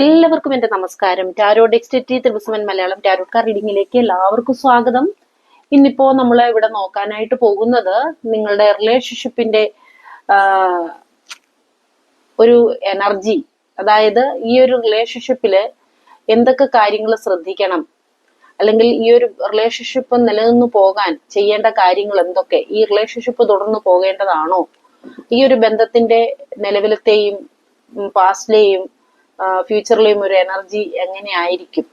എല്ലാവർക്കും എന്റെ നമസ്കാരം. ടാരോ ഡെക്സ്റ്ററ്റി ത്രിപുസമൻ മലയാളം ടാരോ കാർ റീഡിങ്ങിലേക്ക് എല്ലാവർക്കും സ്വാഗതം. ഇന്നിപ്പോ നമ്മൾ ഇവിടെ നോക്കാനായിട്ട് പോകുന്നത് നിങ്ങളുടെ റിലേഷൻഷിപ്പിന്റെ ഒരു എനർജി. അതായത് ഈ ഒരു റിലേഷൻഷിപ്പിൽ എന്തൊക്കെ കാര്യങ്ങൾ ശ്രദ്ധിക്കണം. അല്ലെങ്കിൽ ഈ ഒരു റിലേഷൻഷിപ്പ് നിലനിന്ന് പോകാൻ ചെയ്യേണ്ട കാര്യങ്ങൾ എന്തൊക്കെ? ഈ റിലേഷൻഷിപ്പ് തുടർന്ന് പോകേണ്ടതാണോ? ഈ ഒരു ബന്ധത്തിന്റെ നിലവിലത്തെയും പാസ്റ്റിലെയും ഫ്യൂച്ചറിലെയും ഒരു എനർജി എങ്ങനെയായിരിക്കും?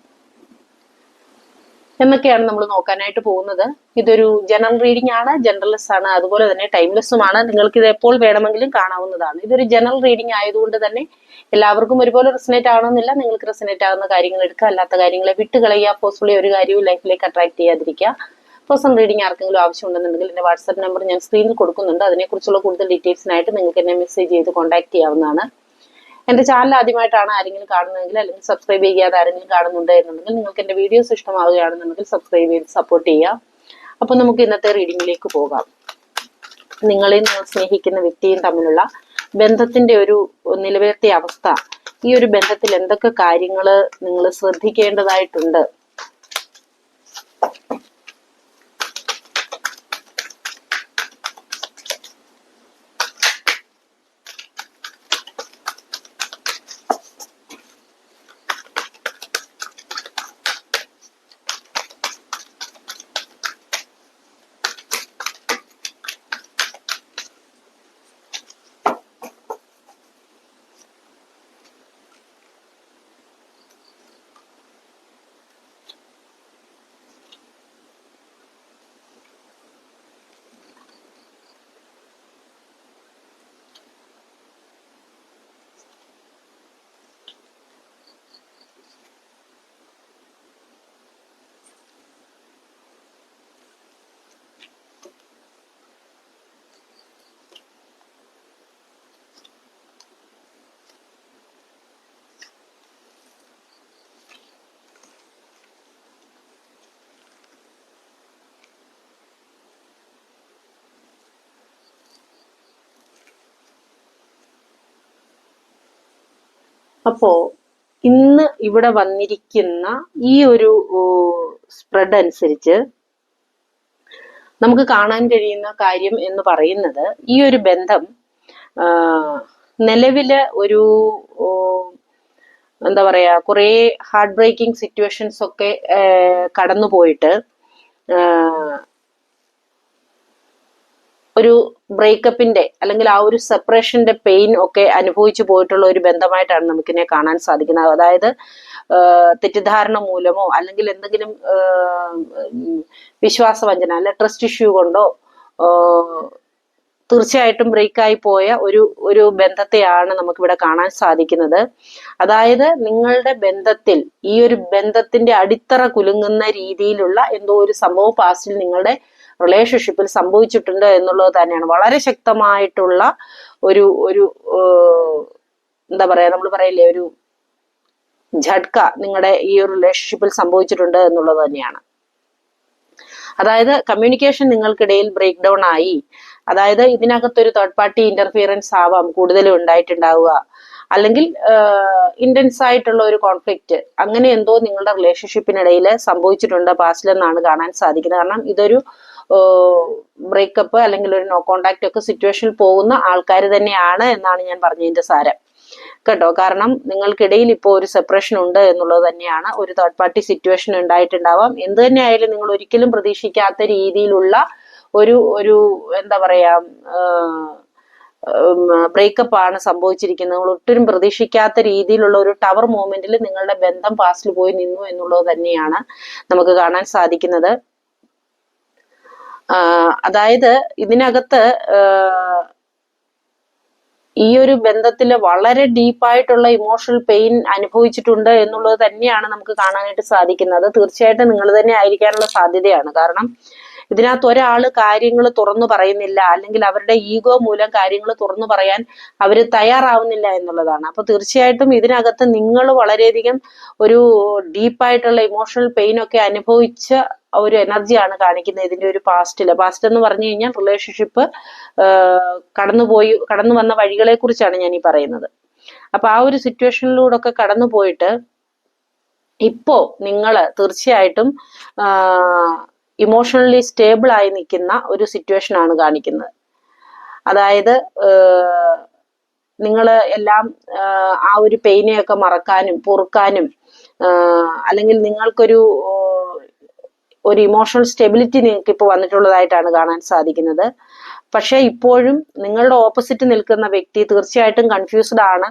എന്നൊക്കെയാണ് നമ്മൾ നോക്കാനായിട്ട് പോകുന്നത്. ഇതൊരു ജനറൽ റീഡിംഗ് ആണ് ജനറലിസ്റ്റ് ആണ് അതുപോലെ തന്നെ ടൈംലെസ്സുമാണ് നിങ്ങൾക്ക് ഇത് എപ്പോൾ വേണമെങ്കിലും കാണാവുന്നതാണ്. ഇതൊരു ജനറൽ റീഡിംഗ് ആയതുകൊണ്ട് തന്നെ എല്ലാവർക്കും ഒരുപോലെ റെസിനേറ്റ് ആവണമെന്നില്ല. നിങ്ങൾക്ക് റെസിനേറ്റ് ആവുന്ന കാര്യങ്ങൾ എടുക്കുക. അല്ലാത്ത കാര്യങ്ങളെ വിട്ട് കളയുക പോസിബിളി ഒരു കാര്യവും ലൈഫിലേക്ക് അട്രാക്ട് ചെയ്യാതിരിക്കുക. പേഴ്സണൽ റീഡിംഗ് ആർക്കെങ്കിലും ആവശ്യമുണ്ടെന്നുണ്ടെങ്കിൽ എന്റെ വാട്സ്ആപ്പ് നമ്പർ ഞാൻ സ്ക്രീനിൽ കൊടുക്കുന്നുണ്ട്. അതിനെക്കുറിച്ചുള്ള കൂടുതൽ ഡീറ്റെയിൽസിനായിട്ട് നിങ്ങൾക്ക് എന്നെ മെസ്സേജ് ചെയ്ത് കോൺടാക്ട് ചെയ്യാവുന്നതാണ്. എന്റെ ചാനൽ ആദ്യമായിട്ടാണ് ആരെങ്കിലും കാണുന്നതെങ്കിൽ അല്ലെങ്കിൽ സബ്സ്ക്രൈബ് ചെയ്യാതെ ആരെങ്കിലും കാണുന്നുണ്ട് എന്നുണ്ടെങ്കിൽ നിങ്ങൾക്ക് എന്റെ വീഡിയോസ് ഇഷ്ടമാവുകയാണെന്നുണ്ടെങ്കിൽ സബ്സ്ക്രൈബ് ചെയ്ത് സപ്പോർട്ട് ചെയ്യാം അപ്പൊ നമുക്ക് ഇന്നത്തെ റീഡിംഗിലേക്ക് പോകാം. നിങ്ങളെയും നിങ്ങൾ സ്നേഹിക്കുന്ന വ്യക്തിയും തമ്മിലുള്ള ബന്ധത്തിന്റെ ഒരു നിലവിലത്തെ അവസ്ഥ. ഈ ഒരു ബന്ധത്തിൽ എന്തൊക്കെ കാര്യങ്ങൾ നിങ്ങൾ ശ്രദ്ധിക്കേണ്ടതായിട്ടുണ്ട്? അപ്പോ ഇന്ന് ഇവിടെ വന്നിരിക്കുന്ന ഈ ഒരു സ്പ്രെഡ് അനുസരിച്ച് നമുക്ക് കാണാൻ കഴിയുന്ന കാര്യം എന്ന് പറയുന്നത് ഈ ഒരു ബന്ധം നിലവിൽ ഒരു എന്താ പറയാ കുറേ ഹാർട്ട് ബ്രേക്കിംഗ് സിറ്റുവേഷൻസ് ഒക്കെ കടന്നു പോയിട്ട് ഒരു ബ്രേക്കപ്പിന്റെ അല്ലെങ്കിൽ ആ ഒരു സെപ്പറേഷന്റെ പെയിൻ ഒക്കെ അനുഭവിച്ചു പോയിട്ടുള്ള ഒരു ബന്ധമായിട്ടാണ് നമുക്കിനെ കാണാൻ സാധിക്കുന്നത്. അതായത് തെറ്റിദ്ധാരണ മൂലമോ അല്ലെങ്കിൽ എന്തെങ്കിലും വിശ്വാസവഞ്ചന അല്ലെ ട്രസ്റ്റ് ഇഷ്യൂ കൊണ്ടോ തീർച്ചയായിട്ടും ബ്രേക്കായി പോയ ഒരു ഒരു ബന്ധത്തെയാണ് നമുക്കിവിടെ കാണാൻ സാധിക്കുന്നത്. അതായത് നിങ്ങളുടെ ബന്ധത്തിൽ ഈ ഒരു ബന്ധത്തിന്റെ അടിത്തറ കുലുങ്ങുന്ന രീതിയിലുള്ള എന്തോ ഒരു സംഭവം പാസ്റ്റിൽ നിങ്ങളുടെ റിലേഷൻഷിപ്പിൽ സംഭവിച്ചിട്ടുണ്ട് എന്നുള്ളത് തന്നെയാണ്. വളരെ ശക്തമായിട്ടുള്ള ഒരു ഒരു എന്താ പറയാ നമ്മൾ പറയില്ലേ ഒരു ഝട്ക നിങ്ങളുടെ ഈ ഒരു റിലേഷൻഷിപ്പിൽ സംഭവിച്ചിട്ടുണ്ട് എന്നുള്ളത് തന്നെയാണ്. അതായത് കമ്മ്യൂണിക്കേഷൻ നിങ്ങൾക്കിടയിൽ ബ്രേക്ക് ഡൗൺ ആയി. അതായത് ഇതിനകത്തൊരു തേർഡ് പാർട്ടി ഇന്റർഫിയറൻസ് ആവാം കൂടുതലും ഉണ്ടായിട്ടുണ്ടാവുക. അല്ലെങ്കിൽ ഇന്റൻസ് ആയിട്ടുള്ള ഒരു കോൺഫ്ലിക്റ്റ് അങ്ങനെ എന്തോ നിങ്ങളുടെ റിലേഷൻഷിപ്പിനിടയിൽ സംഭവിച്ചിട്ടുണ്ട് പാസ്റ്റിലെന്നാണ് കാണാൻ സാധിക്കുന്നത്. കാരണം ഇതൊരു ബ്രേക്കപ്പ് അല്ലെങ്കിൽ ഒരു നോ കോണ്ടാക്ട് ഒക്കെ സിറ്റുവേഷനിൽ പോകുന്ന ആൾക്കാർ തന്നെയാണ് എന്നാണ് ഞാൻ പറഞ്ഞതിന്റെ സാരം. കേട്ടോ? കാരണം നിങ്ങൾക്കിടയിൽ ഇപ്പോൾ ഒരു സെപ്പറേഷൻ ഉണ്ട് എന്നുള്ളത് തന്നെയാണ് ഒരു തേർഡ് പാർട്ടി സിറ്റുവേഷൻ ഉണ്ടായിട്ടുണ്ടാവാം. എന്ത് തന്നെ ആയാലും നിങ്ങൾ ഒരിക്കലും പ്രതീക്ഷിക്കാത്ത രീതിയിലുള്ള ഒരു ഒരു എന്താ പറയാ ബ്രേക്കപ്പ് ആണ് സംഭവിച്ചിരിക്കുന്നത്. നിങ്ങൾ ഒട്ടും പ്രതീക്ഷിക്കാത്ത രീതിയിലുള്ള ഒരു ടവർ മൂവ്മെന്റിൽ നിങ്ങളുടെ ബന്ധം പാസ്റ്റിൽ പോയി നിന്നു എന്നുള്ളത് തന്നെയാണ് നമുക്ക് കാണാൻ സാധിക്കുന്നത്. അതായത് ഇതിനകത്ത് ഈ ഒരു ബന്ധത്തിൽ വളരെ ഡീപ്പായിട്ടുള്ള ഇമോഷണൽ പെയിൻ അനുഭവിച്ചിട്ടുണ്ട് എന്നുള്ളത് തന്നെയാണ് നമുക്ക് കാണാനായിട്ട് സാധിക്കുന്നത്. തീർച്ചയായിട്ടും നിങ്ങൾ തന്നെ ആയിരിക്കാനുള്ള സാധ്യതയാണ്. കാരണം ഇതിനകത്ത് ഒരാൾ കാര്യങ്ങൾ തുറന്നു പറയുന്നില്ല അല്ലെങ്കിൽ അവരുടെ ഈഗോ മൂലം കാര്യങ്ങൾ തുറന്നു പറയാൻ അവർ തയ്യാറാവുന്നില്ല എന്നുള്ളതാണ്. അപ്പൊ തീർച്ചയായിട്ടും ഇതിനകത്ത് നിങ്ങൾ വളരെയധികം ഒരു ഡീപ്പായിട്ടുള്ള ഇമോഷണൽ പെയിൻ ഒക്കെ അനുഭവിച്ച ഒരു എനർജിയാണ് കാണിക്കുന്നത് ഇതിന്റെ ഒരു പാസ്റ്റിൽ. പാസ്റ്റ് എന്ന് പറഞ്ഞു കഴിഞ്ഞാൽ റിലേഷൻഷിപ്പ് കടന്നുപോയി കടന്നു വന്ന വഴികളെ കുറിച്ചാണ് ഞാൻ ഈ പറയുന്നത്. അപ്പൊ ആ ഒരു സിറ്റുവേഷനിലൂടെ ഒക്കെ കടന്നു പോയിട്ട് ഇപ്പോ നിങ്ങൾ തീർച്ചയായിട്ടും ഇമോഷണലി സ്റ്റേബിൾ ആയി നിൽക്കുന്ന ഒരു സിറ്റുവേഷൻ ആണ് കാണിക്കുന്നത്. അതായത് നിങ്ങൾ എല്ലാം ആ ഒരു പെയിനെയൊക്കെ മറക്കാനും പൊറുക്കാനും അല്ലെങ്കിൽ നിങ്ങൾക്കൊരു ഒരു ഇമോഷണൽ സ്റ്റെബിലിറ്റി നിങ്ങൾക്ക് ഇപ്പോൾ വന്നിട്ടുള്ളതായിട്ടാണ് കാണാൻ സാധിക്കുന്നത്. പക്ഷേ ഇപ്പോഴും നിങ്ങളുടെ ഓപ്പോസിറ്റ് നിൽക്കുന്ന വ്യക്തി തീർച്ചയായിട്ടും കൺഫ്യൂസ്ഡ് ആണ്.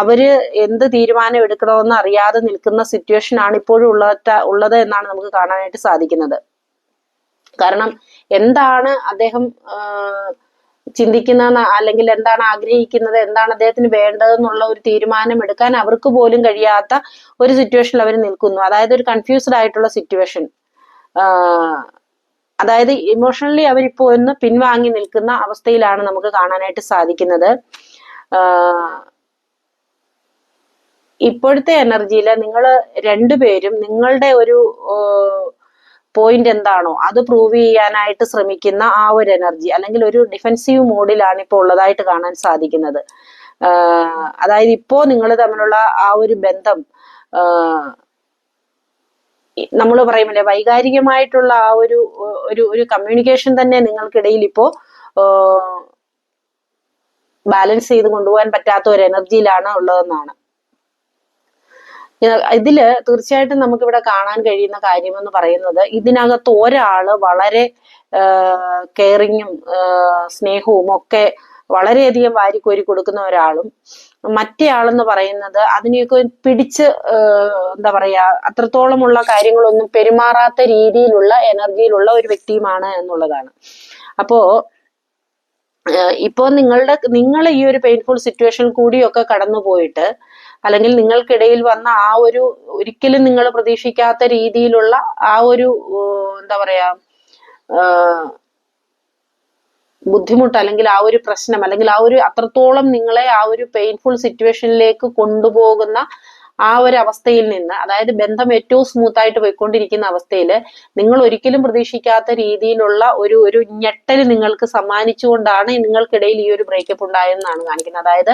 അവർ എന്ത് തീരുമാനം എടുക്കണമെന്ന് അറിയാതെ നിൽക്കുന്ന സിറ്റുവേഷൻ ആണ് ഇപ്പോഴും ഉള്ള ഉള്ളത് എന്നാണ് നമുക്ക് കാണാനായിട്ട് സാധിക്കുന്നത്. കാരണം എന്താണ് അദ്ദേഹം ചിന്തിക്കുന്ന അല്ലെങ്കിൽ എന്താണ് ആഗ്രഹിക്കുന്നത് എന്താണ് അദ്ദേഹത്തിന് വേണ്ടതെന്നുള്ള ഒരു തീരുമാനം എടുക്കാൻ അവർക്ക് പോലും കഴിയാത്ത ഒരു സിറ്റുവേഷനിൽ അവർ നിൽക്കുന്നു. അതായത് ഒരു കൺഫ്യൂസ്ഡ് ആയിട്ടുള്ള സിറ്റുവേഷൻ അതായത് ഇമോഷണലി അവരിപ്പോ ഒന്ന് പിൻവാങ്ങി നിൽക്കുന്ന അവസ്ഥയിലാണ് നമുക്ക് കാണാനായിട്ട് സാധിക്കുന്നത്. ഇപ്പോഴത്തെ എനർജിയിൽ നിങ്ങൾ രണ്ടുപേരും നിങ്ങളുടെ ഒരു പോയിന്റ് എന്താണോ അത് പ്രൂവ് ചെയ്യാനായിട്ട് ശ്രമിക്കുന്ന ആ ഒരു എനർജി അല്ലെങ്കിൽ ഒരു ഡിഫെൻസീവ് മോഡിലാണ് ഇപ്പോൾ ഉള്ളതായിട്ട് കാണാൻ സാധിക്കുന്നത്. അതായത് ഇപ്പോ നിങ്ങൾ തമ്മിലുള്ള ആ ഒരു ബന്ധം നമ്മൾ പറയുമല്ലേ വൈകാരികമായിട്ടുള്ള ആ ഒരു ഒരു ഒരു കമ്മ്യൂണിക്കേഷൻ തന്നെ നിങ്ങൾക്കിടയിൽ ഇപ്പോ ബാലൻസ് ചെയ്ത് കൊണ്ടുപോകാൻ പറ്റാത്ത ഒരു എനർജിയിലാണ് ഉള്ളതെന്നാണ്. ഇതിൽ തീർച്ചയായിട്ടും നമുക്കിവിടെ കാണാൻ കഴിയുന്ന കാര്യം എന്ന് പറയുന്നത് ഇതിനകത്ത് ഒരാൾ വളരെ കെയറിങ്ങും സ്നേഹവും ഒക്കെ വളരെയധികം വാരിക്കോരി കൊടുക്കുന്ന ഒരാളും മറ്റേ ആളെന്ന് പറയുന്നത് അതിനെയൊക്കെ പിടിച്ച് എന്താ പറയാ അത്രത്തോളമുള്ള കാര്യങ്ങളൊന്നും പെരുമാറാത്ത രീതിയിലുള്ള എനർജിയിലുള്ള ഒരു വ്യക്തിയുമാണ് എന്നുള്ളതാണ്. അപ്പോ ഇപ്പോ നിങ്ങളുടെ നിങ്ങൾ ഈ ഒരു പെയിൻഫുൾ സിറ്റുവേഷൻ കൂടിയൊക്കെ കടന്നു പോയിട്ട് അല്ലെങ്കിൽ നിങ്ങൾക്കിടയിൽ വന്ന ആ ഒരു ഒരിക്കലും നിങ്ങൾ പ്രതീക്ഷിക്കാത്ത രീതിയിലുള്ള ആ ഒരു എന്താ പറയാ ബുദ്ധിമുട്ട് അല്ലെങ്കിൽ ആ ഒരു പ്രശ്നം അല്ലെങ്കിൽ ആ ഒരു അത്രത്തോളം നിങ്ങളെ ആ ഒരു പെയിൻഫുൾ സിറ്റുവേഷനിലേക്ക് കൊണ്ടുപോകുന്ന ആ ഒരു അവസ്ഥയിൽ നിന്ന് അതായത് ബന്ധം ഏറ്റവും സ്മൂത്ത് ആയിട്ട് പോയിക്കൊണ്ടിരിക്കുന്ന അവസ്ഥയിൽ നിങ്ങൾ ഒരിക്കലും പ്രതീക്ഷിക്കാത്ത രീതിയിലുള്ള ഒരു ഒരു ഞെട്ടൽ നിങ്ങൾക്ക് സമ്മാനിച്ചുകൊണ്ടാണ് നിങ്ങൾക്കിടയിൽ ഈ ഒരു ബ്രേക്കപ്പ് ഉണ്ടായെന്നാണ് കാണിക്കുന്നത്. അതായത്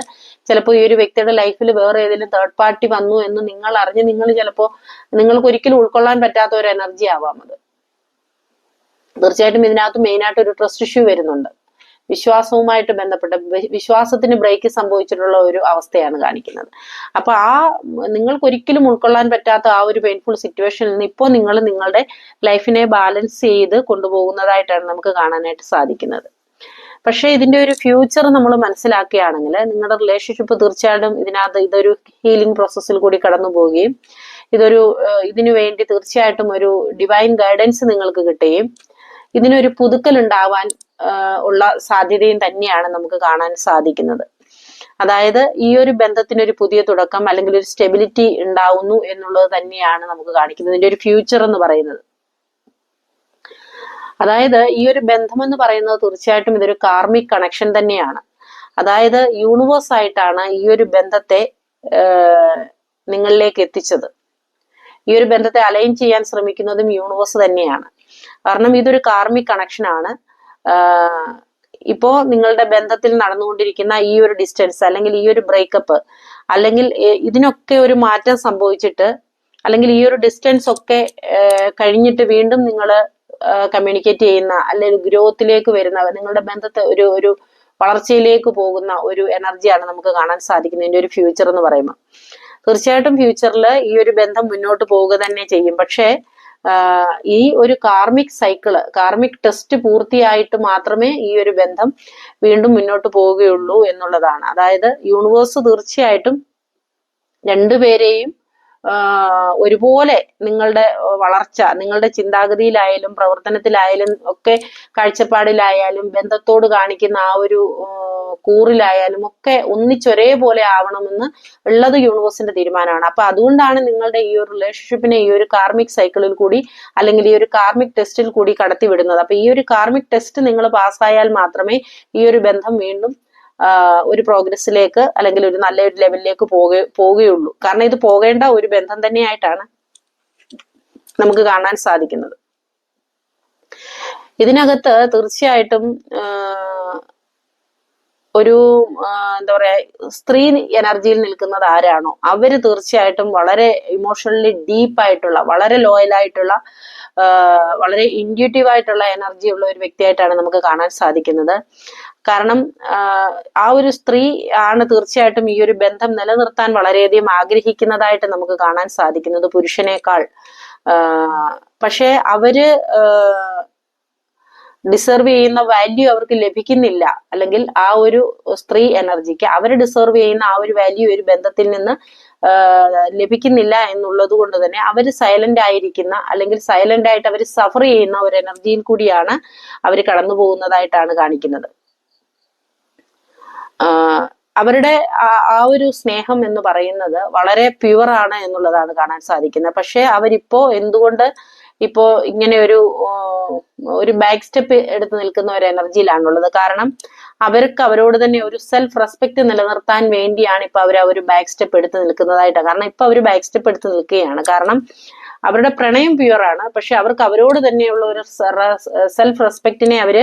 ചിലപ്പോൾ ഈ ഒരു വ്യക്തിയുടെ ലൈഫിൽ വേറെ ഏതെങ്കിലും തേർഡ് പാർട്ടി വന്നു എന്ന് നിങ്ങൾ അറിഞ്ഞ് നിങ്ങൾ ചിലപ്പോൾ നിങ്ങൾക്ക് ഒരിക്കലും ഉൾക്കൊള്ളാൻ പറ്റാത്ത ഒരു എനർജി ആവാം അത്. തീർച്ചയായിട്ടും ഇതിനകത്ത് മെയിനായിട്ട് ഒരു ട്രസ്റ്റ് ഇഷ്യൂ വരുന്നുണ്ട്. വിശ്വാസവുമായിട്ട് ബന്ധപ്പെട്ട വിശ്വാസത്തിന് ബ്രേക്ക് സംഭവിച്ചിട്ടുള്ള ഒരു അവസ്ഥയാണ് കാണിക്കുന്നത്. അപ്പൊ ആ നിങ്ങൾക്ക് ഒരിക്കലും ഉൾക്കൊള്ളാൻ പറ്റാത്ത ആ ഒരു പെയിൻഫുൾ സിറ്റുവേഷനിൽ നിന്ന് ഇപ്പോൾ നിങ്ങൾ നിങ്ങളുടെ ലൈഫിനെ ബാലൻസ് ചെയ്ത് കൊണ്ടുപോകുന്നതായിട്ടാണ് നമുക്ക് കാണാനായിട്ട് സാധിക്കുന്നത്. പക്ഷേ ഇതിന്റെ ഒരു ഫ്യൂച്ചർ നമ്മൾ മനസ്സിലാക്കുകയാണെങ്കിൽ നിങ്ങളുടെ റിലേഷൻഷിപ്പ് തീർച്ചയായിട്ടും ഇതിനകത്ത് ഇതൊരു ഹീലിംഗ് പ്രോസസ്സിൽ കൂടി കടന്നു പോവുകയും ഇതൊരു ഇതിനു വേണ്ടി തീർച്ചയായിട്ടും ഒരു ഡിവൈൻ ഗൈഡൻസ് നിങ്ങൾക്ക് കിട്ടുകയും ഇതിനൊരു പുതുക്കൽ ഉണ്ടാവാൻ ഉള്ള സാധ്യതയും തന്നെയാണ് നമുക്ക് കാണാൻ സാധിക്കുന്നത്. അതായത് ഈ ഒരു ബന്ധത്തിന് ഒരു പുതിയ തുടക്കം അല്ലെങ്കിൽ ഒരു സ്റ്റെബിലിറ്റി ഉണ്ടാവുന്നു എന്നുള്ളത് തന്നെയാണ് നമുക്ക് കാണിക്കുന്നത്. ഇതിന്റെ ഒരു ഫ്യൂച്ചർ എന്ന് പറയുന്നത്. അതായത് ഈ ഒരു ബന്ധം എന്ന് പറയുന്നത് തീർച്ചയായിട്ടും ഇതൊരു കാർമിക് കണക്ഷൻ തന്നെയാണ്. അതായത് യൂണിവേഴ്സ് ആയിട്ടാണ് ഈ ഒരു ബന്ധത്തെ നിങ്ങളിലേക്ക് എത്തിച്ചത്. ഈ ഒരു ബന്ധത്തെ അലൈൻ ചെയ്യാൻ ശ്രമിക്കുന്നതും യൂണിവേഴ്സ് തന്നെയാണ്. കാരണം ഇതൊരു കാർമിക് കണക്ഷൻ ആണ്. ഇപ്പോ നിങ്ങളുടെ ബന്ധത്തിൽ നടന്നുകൊണ്ടിരിക്കുന്ന ഈ ഒരു ഡിസ്റ്റൻസ് അല്ലെങ്കിൽ ഈ ഒരു ബ്രേക്കപ്പ് അല്ലെങ്കിൽ ഇതിനൊക്കെ ഒരു മാറ്റം സംഭവിച്ചിട്ട് അല്ലെങ്കിൽ ഈ ഒരു ഡിസ്റ്റൻസ് ഒക്കെ കഴിഞ്ഞിട്ട് വീണ്ടും നിങ്ങൾ കമ്മ്യൂണിക്കേറ്റ് ചെയ്യുന്ന അല്ലെങ്കിൽ ഗ്രോത്തിലേക്ക് വരുന്ന നിങ്ങളുടെ ബന്ധത്തെ ഒരു ഒരു വളർച്ചയിലേക്ക് പോകുന്ന ഒരു എനർജിയാണ് നമുക്ക് കാണാൻ സാധിക്കുന്നത്. ഇതിന്റെ ഒരു ഫ്യൂച്ചർ എന്ന് പറയുമ്പോൾ തീർച്ചയായിട്ടും ഫ്യൂച്ചറിൽ ഈ ഒരു ബന്ധം മുന്നോട്ട് പോവുക തന്നെ ചെയ്യും. പക്ഷേ ഈ ഒരു കാർമിക് സൈക്കിൾ കാർമിക് ടെസ്റ്റ് പൂർത്തിയായിട്ട് മാത്രമേ ഈ ഒരു ബന്ധം വീണ്ടും മുന്നോട്ട് പോവുകയുള്ളൂ എന്നുള്ളതാണ്. അതായത് യൂണിവേഴ്സ് തീർച്ചയായിട്ടും രണ്ടുപേരെയും ഒരുപോലെ നിങ്ങളുടെ വളർച്ച നിങ്ങളുടെ ചിന്താഗതിയിലായാലും പ്രവർത്തനത്തിലായാലും ഒക്കെ കാഴ്ചപ്പാടിലായാലും ബന്ധത്തോട് കാണിക്കുന്ന ആ ഒരു കൂറിലായാലും ഒക്കെ ഒന്നിച്ചൊരേപോലെ ആവണമെന്ന് ഉള്ളത് യൂണിവേഴ്സിന്റെ തീരുമാനമാണ്. അപ്പൊ അതുകൊണ്ടാണ് നിങ്ങളുടെ ഈ ഒരു റിലേഷൻഷിപ്പിനെ ഈ ഒരു കാർമിക് സൈക്കിളിൽ കൂടി അല്ലെങ്കിൽ ഈ ഒരു കാർമിക് ടെസ്റ്റിൽ കൂടി കടത്തിവിടുന്നത്. അപ്പൊ ഈ ഒരു കാർമിക് ടെസ്റ്റ് നിങ്ങൾ പാസ്സായാൽ മാത്രമേ ഈ ഒരു ബന്ധം വീണ്ടും ഒരു പ്രോഗ്രസ്സിലേക്ക് അല്ലെങ്കിൽ ഒരു നല്ല ഒരു ലെവലിലേക്ക് പോക പോവുകയുള്ളൂ. കാരണം ഇത് പോകേണ്ട ഒരു ബന്ധം തന്നെയായിട്ടാണ് നമുക്ക് കാണാൻ സാധിക്കുന്നത്. ഇതിനകത്ത് തീർച്ചയായിട്ടും ഒരു എന്താ പറയാ സ്ത്രീ എനർജിയിൽ നിൽക്കുന്നത് ആരാണോ അവർ തീർച്ചയായിട്ടും വളരെ ഇമോഷണലി ഡീപ്പ് ആയിട്ടുള്ള വളരെ ലോയൽ ആയിട്ടുള്ള വളരെ ഇൻഡ്യൂട്ടീവ് ആയിട്ടുള്ള എനർജി ഉള്ള ഒരു വ്യക്തിയായിട്ടാണ് നമുക്ക് കാണാൻ സാധിക്കുന്നത്. കാരണം ആ, ഒരു സ്ത്രീ ആണ് തീർച്ചയായിട്ടും ഈ ഒരു ബന്ധം നിലനിർത്താൻ വളരെയധികം ആഗ്രഹിക്കുന്നതായിട്ട് നമുക്ക് കാണാൻ സാധിക്കുന്നത് പുരുഷനേക്കാൾ. പക്ഷേ അവർ ഡിസർവ് ചെയ്യുന്ന വാല്യൂ അവർക്ക് ലഭിക്കുന്നില്ല. അല്ലെങ്കിൽ ആ ഒരു സ്ത്രീ എനർജിക്ക് അവർ ഡിസേർവ് ചെയ്യുന്ന ആ ഒരു വാല്യൂ ഒരു ബന്ധത്തിൽ നിന്ന് ലഭിക്കുന്നില്ല എന്നുള്ളത് കൊണ്ട് തന്നെ അവർ സൈലന്റ് ആയിരിക്കുന്ന അല്ലെങ്കിൽ സൈലന്റ് ആയിട്ട് അവർ സഫർ ചെയ്യുന്ന ഒരു എനർജിയിൽ കൂടിയാണ് അവർ കടന്നു പോകുന്നതായിട്ടാണ് കാണിക്കുന്നത്. അവരുടെ ആ- ഒരു സ്നേഹം എന്ന് പറയുന്നത് വളരെ പ്യുവർ ആണ് എന്നുള്ളതാണ് കാണാൻ സാധിക്കുന്നത്. പക്ഷെ അവരിപ്പോ എന്തുകൊണ്ട് ഇപ്പോ ഇങ്ങനെ ഒരു ഒരു ബാക്ക് സ്റ്റെപ്പ് എടുത്ത് നിൽക്കുന്ന ഒരു എനർജിയിലാണുള്ളത് കാരണം അവർക്ക് അവരോട് തന്നെ ഒരു സെൽഫ് റെസ്പെക്ട് നിലനിർത്താൻ വേണ്ടിയാണ് ഇപ്പൊ അവർ ആ ഒരു ബാക്ക് സ്റ്റെപ്പ് എടുത്ത് നിൽക്കുന്നതായിട്ടാണ് കാരണം ഇപ്പൊ അവർ ബാക്ക് സ്റ്റെപ്പ് എടുത്ത് നിൽക്കുകയാണ്. കാരണം അവരുടെ പ്രണയം പ്യുവറാണ് പക്ഷെ അവർക്ക് അവരോട് തന്നെയുള്ള ഒരു സെൽഫ് റെസ്പെക്റ്റിനെ അവർ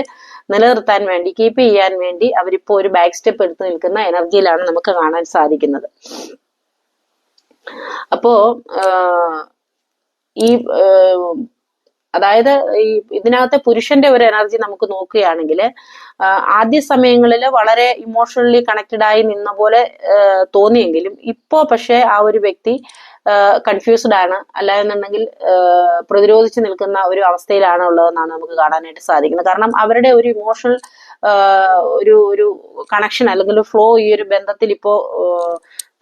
നിലനിർത്താൻ വേണ്ടി കീപ്പ് ചെയ്യാൻ വേണ്ടി അവരിപ്പോ ഒരു ബാക്ക് സ്റ്റെപ്പ് എടുത്ത് നിൽക്കുന്ന എനർജിയിലാണ് നമുക്ക് കാണാൻ സാധിക്കുന്നത്. അപ്പോ ഈ അതായത് ഈ ഇതിനകത്തെ പുരുഷന്റെ ഒരു എനർജി നമുക്ക് നോക്കുകയാണെങ്കിൽ ആദ്യ സമയങ്ങളിൽ വളരെ ഇമോഷണലി കണക്റ്റഡ് ആയി നിന്ന പോലെ തോന്നിയെങ്കിലും ഇപ്പോ പക്ഷേ ആ ഒരു വ്യക്തി കൺഫ്യൂസ്ഡ് ആണ്. അല്ലാന്നുണ്ടെങ്കിൽ ആഹ്, പ്രതിരോധിച്ച് നിൽക്കുന്ന ഒരു അവസ്ഥയിലാണ് ഉള്ളതെന്നാണ് നമുക്ക് കാണാനായിട്ട് സാധിക്കുന്നത്. കാരണം അവരുടെ ഒരു ഇമോഷണൽ ഒരു ഒരു കണക്ഷൻ അല്ലെങ്കിൽ ഫ്ലോ ഈ ഒരു ബന്ധത്തിൽ ഇപ്പോ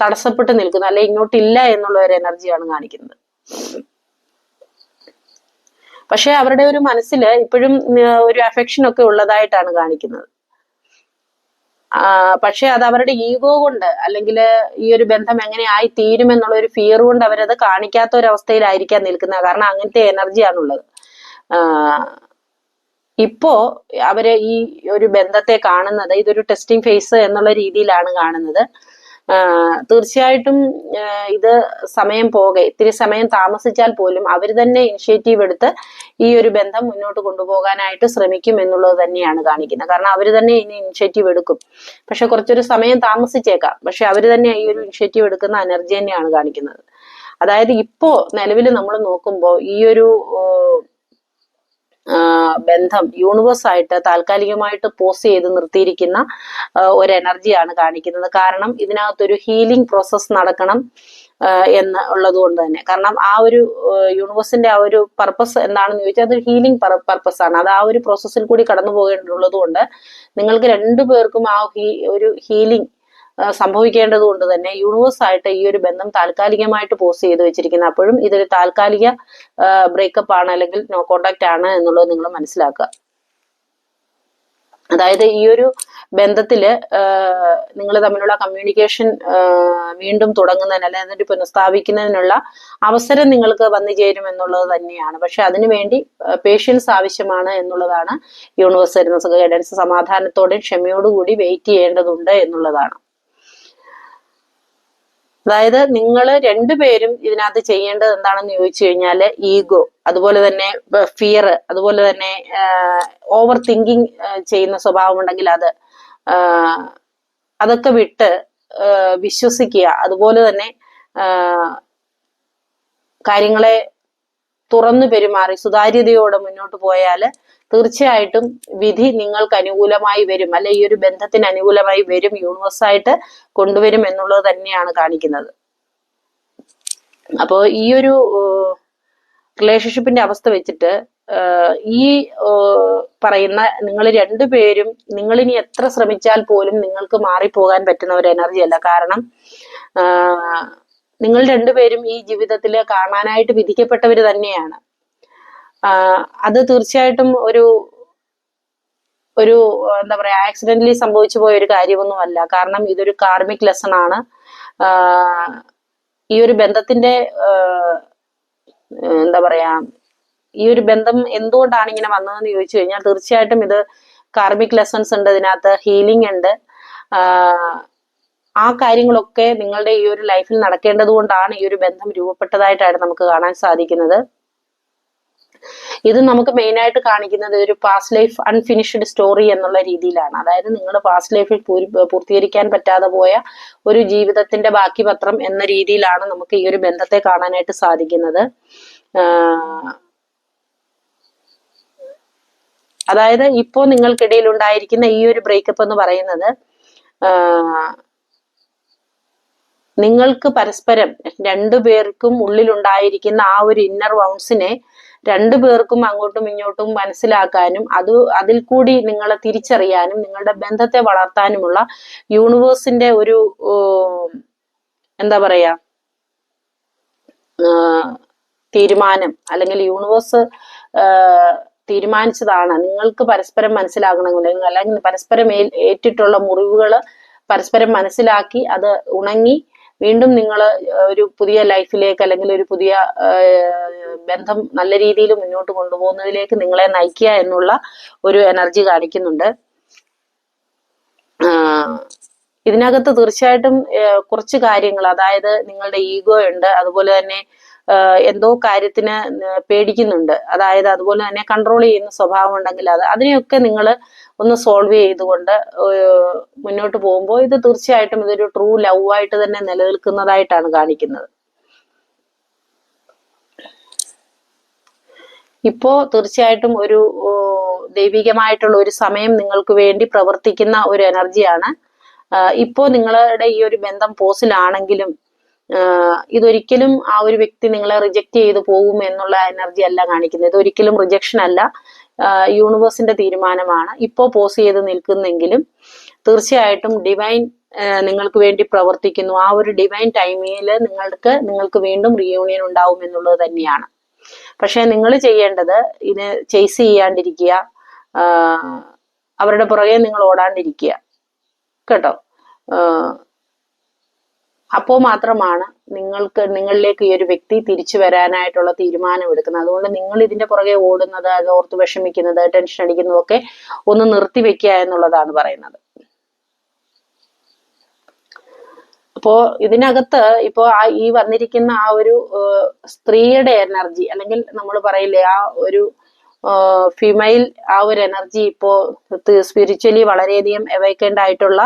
തടസ്സപ്പെട്ട് നിൽക്കുന്നു അല്ലെ ഇങ്ങോട്ടില്ല എന്നുള്ള ഒരു എനർജിയാണ് കാണിക്കുന്നത്. പക്ഷെ അവരുടെ ഒരു മനസ്സിൽ ഇപ്പോഴും ഒരു അഫെക്ഷൻ ഒക്കെ ഉള്ളതായിട്ടാണ് കാണിക്കുന്നത്. പക്ഷെ അത് അവരുടെ ഈഗോ കൊണ്ട് അല്ലെങ്കിൽ ഈ ഒരു ബന്ധം എങ്ങനെ ആയി തീരും എന്നുള്ള ഒരു ഫിയർ കൊണ്ട് അവരത് കാണിക്കാത്ത ഒരു അവസ്ഥയിലായിരിക്കാൻ നിൽക്കുന്നത് കാരണം അങ്ങനത്തെ എനർജിയാണുള്ളത് ഇപ്പോ അവർ ഈ ഒരു ബന്ധത്തെ കാണുന്നത് ഇതൊരു ടെസ്റ്റിംഗ് ഫേസ് എന്നുള്ള രീതിയിലാണ് കാണുന്നത്. തീർച്ചയായിട്ടും ഇത് സമയം പോകെ. ഇത്തിരി സമയം താമസിച്ചാൽ പോലും അവർ തന്നെ ഇനിഷ്യേറ്റീവ് എടുത്ത് ഈ ഒരു ബന്ധം മുന്നോട്ട് കൊണ്ടുപോകാനായിട്ട് ശ്രമിക്കും എന്നുള്ളത് തന്നെയാണ് കാണിക്കുന്നത്. കാരണം അവർ തന്നെ ഇനി ഇനിഷ്യേറ്റീവ് എടുക്കും. പക്ഷെ കുറച്ചൊരു സമയം താമസിച്ചേക്കാം. പക്ഷെ അവർ തന്നെ ഈ ഒരു ഇനിഷ്യേറ്റീവ് എടുക്കുന്ന എനർജി തന്നെയാണ് കാണിക്കുന്നത്. അതായത് ഇപ്പോ നിലവിൽ നമ്മൾ നോക്കുമ്പോൾ ഈ ഒരു ബന്ധം യൂണിവേഴ്സ് ആയിട്ട് താൽക്കാലികമായിട്ട് പോസ് ചെയ്ത് നിർത്തിയിരിക്കുന്ന ഒരു എനർജിയാണ് കാണിക്കുന്നത്. കാരണം ഇതിനകത്തൊരു ഹീലിംഗ് പ്രോസസ്സ് നടക്കണം എന്ന് ഉള്ളത് കൊണ്ട് തന്നെ. കാരണം ആ ഒരു യൂണിവേഴ്സിന്റെ ആ ഒരു പർപ്പസ് എന്താണെന്ന് ചോദിച്ചാൽ അത് ഹീലിംഗ് പർപ്പസ് ആണ്. അത് ആ ഒരു പ്രോസസ്സിൽ കൂടി കടന്നു പോകേണ്ടതുള്ളത് കൊണ്ട് നിങ്ങൾക്ക് രണ്ടു പേർക്കും ആ ഒരു ഹീലിംഗ് സംഭവിക്കേണ്ടത് കൊണ്ട് തന്നെ യൂണിവേഴ്സായിട്ട് ഈ ഒരു ബന്ധം താൽക്കാലികമായിട്ട് പോസ്റ്റ് ചെയ്ത് വെച്ചിരിക്കുന്നത് അപ്പോഴും ഇതൊരു താൽക്കാലിക ബ്രേക്കപ്പ് ആണ് അല്ലെങ്കിൽ നോ കോണ്ടാക്ട് ആണ് എന്നുള്ളത് നിങ്ങൾ മനസ്സിലാക്കുക. അതായത് ഈ ഒരു ബന്ധത്തിൽ നിങ്ങൾ തമ്മിലുള്ള കമ്മ്യൂണിക്കേഷൻ വീണ്ടും തുടങ്ങുന്നതിന് അല്ലെങ്കിൽ പുനഃസ്ഥാപിക്കുന്നതിനുള്ള അവസരം നിങ്ങൾക്ക് വന്നു ചേരും എന്നുള്ളത് തന്നെയാണ്. പക്ഷെ അതിനുവേണ്ടി പേഷ്യൻസ് ആവശ്യമാണ് എന്നുള്ളതാണ് യൂണിവേഴ്സ് തരുന്ന ഗൈഡൻസ് സമാധാനത്തോടെയും ക്ഷമയോടുകൂടി വെയിറ്റ് ചെയ്യേണ്ടതുണ്ട് എന്നുള്ളതാണ്. അതായത് നിങ്ങൾ രണ്ടുപേരും ഇതിനകത്ത് ചെയ്യേണ്ടത് എന്താണെന്ന് ചോദിച്ചു കഴിഞ്ഞാൽ ഈഗോ അതുപോലെ തന്നെ ഫിയർ അതുപോലെ തന്നെ ഓവർ തിങ്കിങ് ചെയ്യുന്ന സ്വഭാവം ഉണ്ടെങ്കിൽ അത് അതൊക്കെ വിട്ട് വിശ്വസിക്കുക. അതുപോലെ തന്നെ കാര്യങ്ങളെ തുറന്നു പെരുമാറി സുതാര്യതയോടെ മുന്നോട്ട് പോയാൽ തീർച്ചയായിട്ടും വിധി നിങ്ങൾക്ക് അനുകൂലമായി വരും. അല്ലെ ഈ ഒരു ബന്ധത്തിന് അനുകൂലമായി വരും യൂണിവേഴ്സായിട്ട് കൊണ്ടുവരും എന്നുള്ളത് തന്നെയാണ് കാണിക്കുന്നത്. അപ്പോൾ ഈ ഒരു റിലേഷൻഷിപ്പിന്റെ അവസ്ഥ വെച്ചിട്ട് ഈ പറയുന്ന നിങ്ങൾ രണ്ടുപേരും നിങ്ങളിനി എത്ര ശ്രമിച്ചാൽ പോലും നിങ്ങൾക്ക് മാറിപ്പോകാൻ പറ്റുന്ന ഒരു എനർജി അല്ല. കാരണം നിങ്ങൾ രണ്ടുപേരും ഈ ജീവിതത്തിൽ കാണാനായിട്ട് വിധിക്കപ്പെട്ടവർ തന്നെയാണ്. അത് തീർച്ചയായിട്ടും ഒരു ഒരു എന്താ പറയാ ആക്സിഡന്റലി സംഭവിച്ചു പോയ ഒരു കാര്യമൊന്നുമല്ല. കാരണം ഇതൊരു കാർമിക് ലെസൺ ആണ്. ഈ ഒരു ബന്ധത്തിന്റെ എന്താ പറയാ ഈ ഒരു ബന്ധം എന്തുകൊണ്ടാണ് ഇങ്ങനെ വന്നതെന്ന് ചോദിച്ചു കഴിഞ്ഞാൽ തീർച്ചയായിട്ടും ഇത് കാർമിക് ലെസൺസ് ഉണ്ട് ഇതിനകത്ത് ഹീലിംഗ് ഉണ്ട്. ആ കാര്യങ്ങളൊക്കെ നിങ്ങളുടെ ഈ ഒരു ലൈഫിൽ നടക്കേണ്ടത് കൊണ്ടാണ് ഈ ഒരു ബന്ധം രൂപപ്പെട്ടതായിട്ടാണ് നമുക്ക് കാണാൻ സാധിക്കുന്നത്. ഇത് നമുക്ക് മെയിൻ ആയിട്ട് കാണിക്കുന്നത് ഒരു പാസ്റ്റ് ലൈഫ് അൺഫിനിഷ്ഡ് സ്റ്റോറി എന്നുള്ള രീതിയിലാണ്. അതായത് നിങ്ങൾ പാസ്റ്റ് ലൈഫിൽ പൂർത്തീകരിക്കാൻ പറ്റാതെ പോയ ഒരു ജീവിതത്തിന്റെ ബാക്കി പത്രം എന്ന രീതിയിലാണ് നമുക്ക് ഈ ഒരു ബന്ധത്തെ കാണാനായിട്ട് സാധിക്കുന്നത്. അതായത് ഇപ്പോൾ നിങ്ങൾക്കിടയിൽ ഉണ്ടായിരിക്കുന്ന ഈ ഒരു ബ്രേക്കപ്പ് എന്ന് പറയുന്നത് നിങ്ങൾക്ക് പരസ്പരം രണ്ടു പേർക്കും ഉള്ളിലുണ്ടായിരിക്കുന്ന ആ ഒരു ഇന്നർ വൗൺസിനെ രണ്ടു പേർക്കും അങ്ങോട്ടും ഇങ്ങോട്ടും മനസ്സിലാക്കാനും അത് അതിൽ കൂടി നിങ്ങളെ തിരിച്ചറിയാനും നിങ്ങളുടെ ബന്ധത്തെ വളർത്താനുമുള്ള യൂണിവേഴ്സിന്റെ ഒരു എന്താ പറയാ തീരുമാനം അല്ലെങ്കിൽ യൂണിവേഴ്സ് തീരുമാനിച്ചതാണ്. നിങ്ങൾക്ക് പരസ്പരം മനസ്സിലാകണമെങ്കിൽ അല്ലെങ്കിൽ പരസ്പരം ഏറ്റിട്ടുള്ള മുറിവുകൾ പരസ്പരം മനസ്സിലാക്കി അത് ഉണങ്ങി വീണ്ടും നിങ്ങൾ ഒരു പുതിയ ലൈഫിലേക്ക് അല്ലെങ്കിൽ ഒരു പുതിയ ബന്ധം നല്ല രീതിയിൽ മുന്നോട്ട് കൊണ്ടുപോകുന്നതിലേക്ക് നിങ്ങളെ നയിക്കുക എന്നുള്ള ഒരു എനർജി കാണിക്കുന്നുണ്ട്. ഇതിനകത്ത് തീർച്ചയായിട്ടും കുറച്ച് കാര്യങ്ങൾ അതായത് നിങ്ങളുടെ ഈഗോ ഉണ്ട് അതുപോലെ തന്നെ എന്തോ കാര്യത്തിന് പേടിക്കുന്നുണ്ട്. അതായത് അതുപോലെ തന്നെ കൺട്രോൾ ചെയ്യുന്ന സ്വഭാവം ഉണ്ടെങ്കിൽ അത് അതിനെയൊക്കെ നിങ്ങൾ ഒന്ന് സോൾവ് ചെയ്തുകൊണ്ട് മുന്നോട്ട് പോകുമ്പോൾ ഇത് തീർച്ചയായിട്ടും ഇതൊരു ട്രൂ ലവ് ആയിട്ട് തന്നെ നിലനിൽക്കുന്നതായിട്ടാണ് കാണിക്കുന്നത്. ഇപ്പോ തീർച്ചയായിട്ടും ഒരു ദൈവികമായിട്ടുള്ള ഒരു സമയം നിങ്ങൾക്ക് വേണ്ടി പ്രവർത്തിക്കുന്ന ഒരു എനർജിയാണ് ഇപ്പോ നിങ്ങളുടെ ഈ ഒരു ബന്ധം പോസിലാണെങ്കിലും ഇതൊരിക്കലും ആ ഒരു വ്യക്തി നിങ്ങളെ റിജക്റ്റ് ചെയ്ത് പോകും എന്നുള്ള എനർജി അല്ല കാണിക്കുന്നത്. ഇതൊരിക്കലും റിജക്ഷൻ അല്ല. യൂണിവേഴ്സിന്റെ തീരുമാനമാണ് ഇപ്പോൾ പോസ് ചെയ്ത് നിൽക്കുന്നെങ്കിലും തീർച്ചയായിട്ടും ഡിവൈൻ നിങ്ങൾക്ക് വേണ്ടി പ്രവർത്തിക്കുന്നു. ആ ഒരു ഡിവൈൻ ടൈമിൽ നിങ്ങൾക്ക് നിങ്ങൾക്ക് വീണ്ടും റിയൂണിയൻ ഉണ്ടാവും എന്നുള്ളത് തന്നെയാണ്. പക്ഷെ നിങ്ങൾ ചെയ്യേണ്ടത് ഇത് ചേസ് ചെയ്യാണ്ടിരിക്കുക അവരുടെ പുറകെ നിങ്ങൾ ഓടാണ്ടിരിക്കുക. കേട്ടോ? അപ്പോൾ മാത്രമാണ് നിങ്ങൾക്ക് നിങ്ങളിലേക്ക് ഈ ഒരു വ്യക്തി തിരിച്ചു വരാനായിട്ടുള്ള തീരുമാനം എടുക്കുന്നത്. അതുകൊണ്ട് നിങ്ങൾ ഇതിന്റെ പുറകെ ഓടുന്നത് അത് ഓർത്ത് വിഷമിക്കുന്നത് ടെൻഷൻ അടിക്കുന്നതൊക്കെ ഒന്ന് നിർത്തിവെക്കുക എന്നുള്ളതാണ് പറയുന്നത്. അപ്പോ ഇതിനകത്ത് ഇപ്പോ ആ ഈ വന്നിരിക്കുന്ന ആ ഒരു സ്ത്രീയുടെ എനർജി അല്ലെങ്കിൽ നമ്മൾ പറയില്ലേ ആ ഒരു ഫീമെയിൽ ആ ഒരു എനർജി ഇപ്പോ സ്പിരിച്വലി വളരെയധികം എവൈക്കൻഡ് ആയിട്ടുള്ള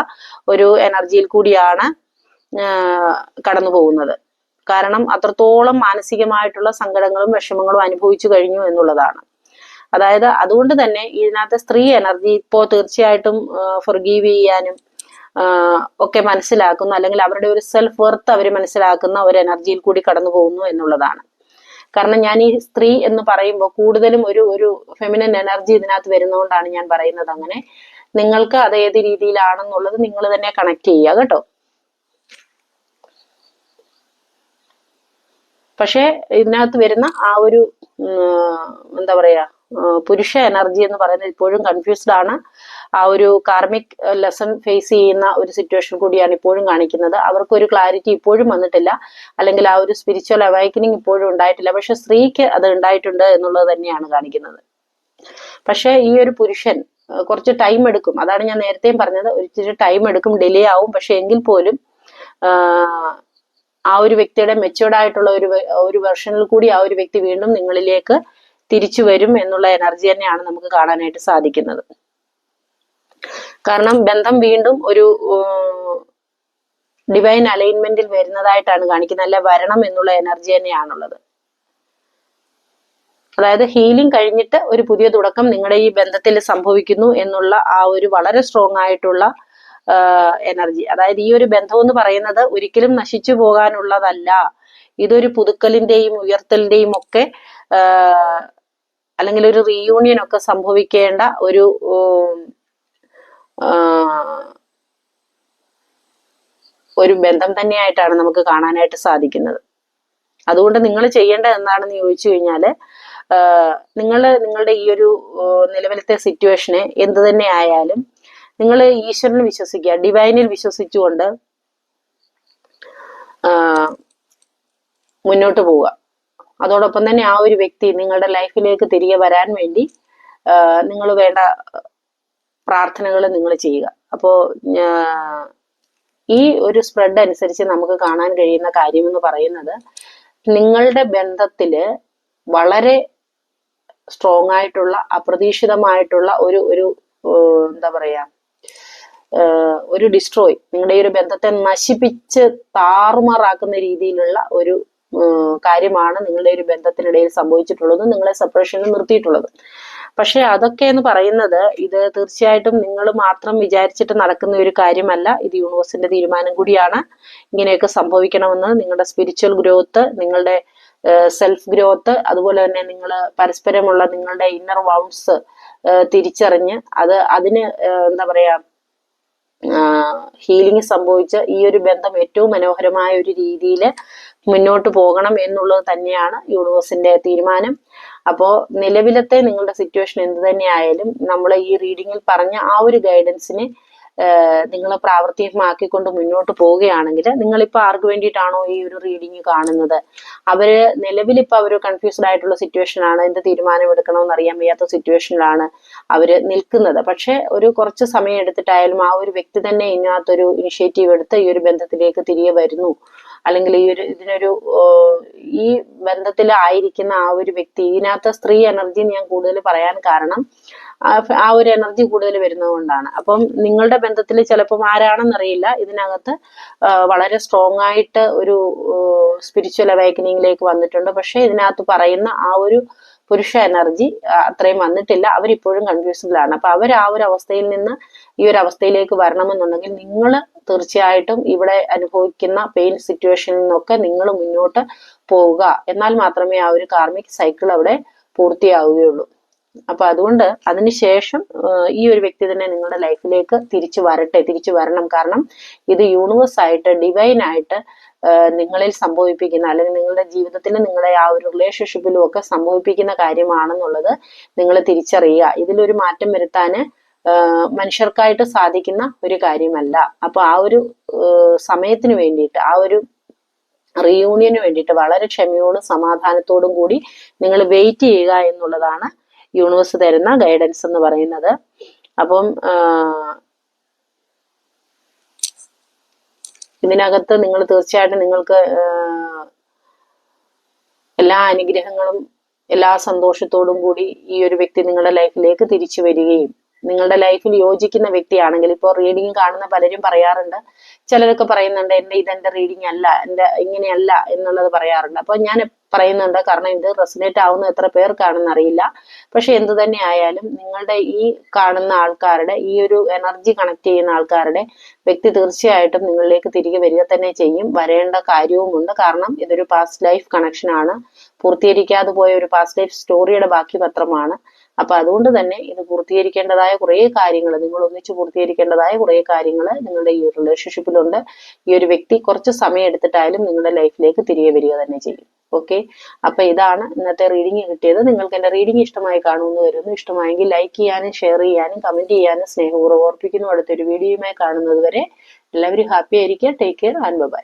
ഒരു എനർജിയിൽ കൂടിയാണ് കടന്നു പോകുന്നത്. കാരണം അത്രത്തോളം മാനസികമായിട്ടുള്ള സങ്കടങ്ങളും വിഷമങ്ങളും അനുഭവിച്ചു കഴിഞ്ഞു എന്നുള്ളതാണ്. അതായത് അതുകൊണ്ട് തന്നെ ഇതിനകത്തെ സ്ത്രീ എനർജി ഇപ്പോൾ തീർച്ചയായിട്ടും ഫൊർഗീവ് ചെയ്യാനും ഒക്കെ മനസ്സിലാക്കുന്നു. അല്ലെങ്കിൽ അവരുടെ ഒരു സെൽഫ് വർത്ത് അവർ മനസ്സിലാക്കുന്ന ഒരു എനർജിയിൽ കൂടി കടന്നു പോകുന്നു എന്നുള്ളതാണ്. കാരണം ഞാൻ ഈ സ്ത്രീ എന്ന് പറയുമ്പോൾ കൂടുതലും ഒരു ഒരു ഫെമിനൻ എനർജി ഇതിനകത്ത് വരുന്നതുകൊണ്ടാണ് ഞാൻ പറയുന്നത് അങ്ങനെ. നിങ്ങൾക്ക് അത് ഏത് രീതിയിലാണെന്നുള്ളത് നിങ്ങൾ തന്നെ കണക്ട് ചെയ്യുക കേട്ടോ. പക്ഷേ ഇതിനകത്ത് വരുന്ന ആ ഒരു എന്താ പറയുക പുരുഷ എനർജി എന്ന് പറയുന്നത് ഇപ്പോഴും കൺഫ്യൂസ്ഡ് ആണ്. ആ ഒരു കാർമിക് ലെസൺ ഫേസ് ചെയ്യുന്ന ഒരു സിറ്റുവേഷൻ കൂടിയാണ് ഇപ്പോഴും കാണിക്കുന്നത്. അവർക്ക് ഒരു ക്ലാരിറ്റി ഇപ്പോഴും വന്നിട്ടില്ല. അല്ലെങ്കിൽ ആ ഒരു സ്പിരിച്വൽ അവൈക്കനിങ് ഇപ്പോഴും ഉണ്ടായിട്ടില്ല. പക്ഷെ സ്ത്രീക്ക് അത് ഉണ്ടായിട്ടുണ്ട് എന്നുള്ളത് തന്നെയാണ് കാണിക്കുന്നത്. പക്ഷേ ഈ ഒരു പുരുഷൻ കുറച്ച് ടൈം എടുക്കും. അതാണ് ഞാൻ നേരത്തെയും പറഞ്ഞത്. ഒരിച്ചിരി ടൈം എടുക്കും ഡിലേ ആവും. പക്ഷെ എങ്കിൽ പോലും ആ ഒരു വ്യക്തിയുടെ മെച്ചുവർഡ് ആയിട്ടുള്ള ഒരു ഒരു വെർഷനിൽ കൂടി ആ ഒരു വ്യക്തി വീണ്ടും നിങ്ങളിലേക്ക് തിരിച്ചു വരും എന്നുള്ള എനർജി തന്നെയാണ് നമുക്ക് കാണാനായിട്ട് സാധിക്കുന്നത്. കാരണം ബന്ധം വീണ്ടും ഒരു ഡിവൈൻ അലൈൻമെന്റിൽ വരുന്നതായിട്ടാണ് കാണിക്കുന്നത്. അല്ല വരണം എന്നുള്ള എനർജി തന്നെയാണുള്ളത്. അതായത് ഹീലിംഗ് കഴിഞ്ഞിട്ട് ഒരു പുതിയ തുടക്കം നിങ്ങളുടെ ഈ ബന്ധത്തിൽ സംഭവിക്കുന്നു എന്നുള്ള ആ ഒരു വളരെ സ്ട്രോങ് ആയിട്ടുള്ള എനർജി അതായത് ഈ ഒരു ബന്ധം എന്ന് പറയുന്നത് ഒരിക്കലും നശിച്ചു പോകാനുള്ളതല്ല. ഇതൊരു പുതുക്കലിന്റെയും ഉയർത്തലിന്റെയും ഒക്കെ അല്ലെങ്കിൽ ഒരു റീയൂണിയൻ ഒക്കെ സംഭവിക്കേണ്ട ഒരു ഒരു ബന്ധം തന്നെയായിട്ടാണ് നമുക്ക് കാണാനായിട്ട് സാധിക്കുന്നത്. അതുകൊണ്ട് നിങ്ങൾ ചെയ്യേണ്ടത് എന്താണെന്ന് ചോദിച്ചു കഴിഞ്ഞാൽ നിങ്ങൾ നിങ്ങളുടെ ഈ ഒരു നിലവിലത്തെ സിറ്റുവേഷനെ എന്ത് തന്നെ ആയാലും നിങ്ങൾ ഈശ്വരനിൽ വിശ്വസിക്കുക ഡിവൈനിൽ വിശ്വസിച്ചുകൊണ്ട് മുന്നോട്ട് പോവുക. അതോടൊപ്പം തന്നെ ആ ഒരു വ്യക്തി നിങ്ങളുടെ ലൈഫിലേക്ക് തിരികെ വരാൻ വേണ്ടി നിങ്ങൾ വേണ്ട പ്രാർത്ഥനകൾ നിങ്ങൾ ചെയ്യുക. അപ്പോൾ ഈ ഒരു സ്പ്രെഡ് അനുസരിച്ച് നമുക്ക് കാണാൻ കഴിയുന്ന കാര്യം എന്ന് പറയുന്നത് നിങ്ങളുടെ ബന്ധത്തിൽ വളരെ സ്ട്രോങ് ആയിട്ടുള്ള അപ്രതീക്ഷിതമായിട്ടുള്ള ഒരു ഒരു എന്താ പറയാ ഏഹ്, ഒരു ഡിസ്ട്രോയ് നിങ്ങളുടെ ഈ ഒരു ബന്ധത്തെ നശിപ്പിച്ച് താറുമാറാക്കുന്ന രീതിയിലുള്ള ഒരു കാര്യമാണ് നിങ്ങളുടെ ഒരു ബന്ധത്തിനിടയിൽ സംഭവിച്ചിട്ടുള്ളത് നിങ്ങളെ സെപ്പറേഷനിൽ നിർത്തിയിട്ടുള്ളത്. പക്ഷെ അതൊക്കെ എന്ന് പറയുന്നത് ഇത് തീർച്ചയായിട്ടും നിങ്ങൾ മാത്രം വിചാരിച്ചിട്ട് നടക്കുന്ന ഒരു കാര്യമല്ല. ഇത് യൂണിവേഴ്സിന്റെ തീരുമാനം കൂടിയാണ്. ഇങ്ങനെയൊക്കെ സംഭവിക്കണമെന്ന് നിങ്ങളുടെ സ്പിരിച്വൽ ഗ്രോത്ത് നിങ്ങളുടെ സെൽഫ് ഗ്രോത്ത് അതുപോലെ തന്നെ നിങ്ങൾ പരസ്പരമുള്ള നിങ്ങളുടെ ഇന്നർ വൗണ്ട്സ് തിരിച്ചറിഞ്ഞ് അത് അതിന് എന്താ പറയാ ഹീലിംഗ് സംഭവിച്ച ഈ ഒരു ബന്ധം ഏറ്റവും മനോഹരമായ ഒരു രീതിയിൽ മുന്നോട്ട് പോകണം എന്നുള്ളത് തന്നെയാണ് യൂണിവേഴ്സിന്റെ തീരുമാനം. അപ്പോൾ നിലവിലത്തെ നിങ്ങളുടെ സിറ്റുവേഷൻ എന്ത് തന്നെയായാലും നമ്മൾ ഈ റീഡിങ്ങിൽ പറഞ്ഞ ആ ഒരു ഗൈഡൻസിനെ നിങ്ങൾ പ്രാവർത്തികമാക്കിക്കൊണ്ട് മുന്നോട്ട് പോവുകയാണെങ്കിൽ നിങ്ങളിപ്പോൾ ആർക്ക് വേണ്ടിയിട്ടാണോ ഈ ഒരു റീഡിങ് കാണുന്നത്? അവർ നിലവിൽ ഇപ്പോൾ അവർ കൺഫ്യൂസ്ഡ് ആയിട്ടുള്ള സിറ്റുവേഷൻ ആണ്. എന്ത് തീരുമാനം എടുക്കണമെന്ന് അറിയാൻ വയ്യാത്ത സിറ്റുവേഷനിലാണ് അവർ നിൽക്കുന്നത്. പക്ഷേ ഒരു കുറച്ച് സമയം എടുത്തിട്ടായാലും ആ ഒരു വ്യക്തി തന്നെ ഇതിനകത്തൊരു ഇനിഷ്യേറ്റീവ് എടുത്ത് ഈ ഒരു ബന്ധത്തിലേക്ക് തിരികെ വരുന്നു. അല്ലെങ്കിൽ ഈ ഒരു ഇതിനൊരു ഈ ബന്ധത്തിലായിരിക്കുന്ന ആ ഒരു വ്യക്തി ഇതിനകത്ത് സ്ത്രീ എനർജി ഞാൻ കൂടുതൽ പറയാൻ കാരണം ആ ഒരു എനർജി കൂടുതൽ വരുന്നതുകൊണ്ടാണ്. അപ്പം നിങ്ങളുടെ ബന്ധത്തിൽ ചിലപ്പോൾ ആരാണെന്നറിയില്ല. ഇതിനകത്ത് വളരെ സ്ട്രോങ് ആയിട്ട് ഒരു സ്പിരിച്വൽ അവൈക്കനിങ്ങിലേക്ക് വന്നിട്ടുണ്ട്. പക്ഷെ ഇതിനകത്ത് പറയുന്ന ആ ഒരു പുരുഷ എനർജി അത്രയും വന്നിട്ടില്ല. അവരിപ്പോഴും കൺഫ്യൂസ്ഡിലാണ് അപ്പൊ അവർ ആ ഒരു അവസ്ഥയിൽ നിന്ന് ഈ ഒരു അവസ്ഥയിലേക്ക് വരണമെന്നുണ്ടെങ്കിൽ നിങ്ങൾ തീർച്ചയായിട്ടും ഇവിടെ അനുഭവിക്കുന്ന പെയിൻ സിറ്റുവേഷനിൽ നിന്നൊക്കെ നിങ്ങൾ മുന്നോട്ട് പോവുക. എന്നാൽ മാത്രമേ ആ ഒരു കാർമിക് സൈക്കിൾ അവിടെ പൂർത്തിയാവുകയുള്ളൂ. അപ്പൊ അതുകൊണ്ട് അതിനുശേഷം ഈ ഒരു വ്യക്തി തന്നെ നിങ്ങളുടെ ലൈഫിലേക്ക് തിരിച്ചു വരട്ടെ തിരിച്ചു വരണം. കാരണം ഇത് യൂണിവേഴ്സ് ആയിട്ട് ഡിവൈൻ ആയിട്ട് നിങ്ങളിൽ സംഭവിപ്പിക്കുന്ന അല്ലെങ്കിൽ നിങ്ങളുടെ ജീവിതത്തിൽ നിങ്ങളെ ആ ഒരു റിലേഷൻഷിപ്പിലും ഒക്കെ സംഭവിപ്പിക്കുന്ന കാര്യമാണെന്നുള്ളത് നിങ്ങൾ തിരിച്ചറിയുക. ഇതിലൊരു മാറ്റം വരുത്താന് ആഹ് മനുഷ്യർക്കായിട്ട് സാധിക്കുന്ന ഒരു കാര്യമല്ല. അപ്പൊ ആ ഒരു സമയത്തിന് വേണ്ടിയിട്ട് ആ ഒരു റിയൂണിയന് വേണ്ടിയിട്ട് വളരെ ക്ഷമയോടും സമാധാനത്തോടും കൂടി നിങ്ങൾ വെയിറ്റ് ചെയ്യുക എന്നുള്ളതാണ് യൂണിവേഴ്സ് തരുന്ന ഗൈഡൻസ് എന്ന് പറയുന്നത്. അപ്പം ഇതിനകത്ത് നിങ്ങൾ തീർച്ചയായിട്ടും നിങ്ങൾക്ക് എല്ലാ അനുഗ്രഹങ്ങളും എല്ലാ സന്തോഷത്തോടും കൂടി ഈ ഒരു വ്യക്തി നിങ്ങളുടെ ലൈഫിലേക്ക് തിരിച്ചു വരികയും നിങ്ങളുടെ ലൈഫിൽ യോജിക്കുന്ന വ്യക്തിയാണെങ്കിൽ ഇപ്പോൾ റീഡിങ് കാണുന്ന പലരും പറയാറുണ്ട്. ചിലരൊക്കെ പറയുന്നുണ്ട് എന്റെ ഇതെന്റെ റീഡിങ് അല്ല എന്റെ ഇങ്ങനെയല്ല എന്നുള്ളത് പറയാറുണ്ട്. അപ്പോൾ ഞാൻ പറയുന്നുണ്ട് കാരണം ഇത് റെസിനേറ്റ് ആവുന്ന എത്ര പേർക്കാണെന്ന് അറിയില്ല. പക്ഷെ എന്ത് തന്നെ ആയാലും നിങ്ങളുടെ ഈ കാണുന്ന ആൾക്കാരുടെ ഈ ഒരു എനർജി കണക്ട് ചെയ്യുന്ന ആൾക്കാരുടെ വ്യക്തി തീർച്ചയായിട്ടും നിങ്ങളിലേക്ക് തിരികെ വരിക തന്നെ ചെയ്യും. വരേണ്ട കാര്യവുമുണ്ട് കാരണം ഇതൊരു പാസ്റ്റ് ലൈഫ് കണക്ഷനാണ് പൂർത്തീകരിക്കാതെ പോയ ഒരു പാസ്റ്റ് ലൈഫ് സ്റ്റോറിയുടെ ബാക്കി പത്രമാണ്. അപ്പൊ അതുകൊണ്ട് തന്നെ ഇത് പൂർത്തീകരിക്കേണ്ടതായ കുറേ കാര്യങ്ങൾ നിങ്ങൾ ഒന്നിച്ച് പൂർത്തീകരിക്കേണ്ടതായ കുറേ കാര്യങ്ങൾ നിങ്ങളുടെ ഈ റിലേഷൻഷിപ്പിലുണ്ട് ഈ ഒരു വ്യക്തി കുറച്ച് സമയം എടുത്തിട്ടായാലും നിങ്ങളുടെ ലൈഫിലേക്ക് തിരികെ വരിക തന്നെ ചെയ്യും. ഓക്കെ അപ്പൊ ഇതാണ് ഇന്നത്തെ റീഡിംഗ് കിട്ടിയത്. നിങ്ങൾക്ക് എന്റെ റീഡിംഗ് ഇഷ്ടമായി കാണുമെന്ന് വരുന്നു ഇഷ്ടമായെങ്കിൽ ലൈക്ക് ചെയ്യാനും ഷെയർ ചെയ്യാനും കമന്റ് ചെയ്യാനും സ്നേഹപൂർവം ഓർപ്പിക്കുന്നു. അടുത്തൊരു വീഡിയോയുമായി കാണുന്നത് വരെ എല്ലാവരും ഹാപ്പി ആയിരിക്കുക. Take care and by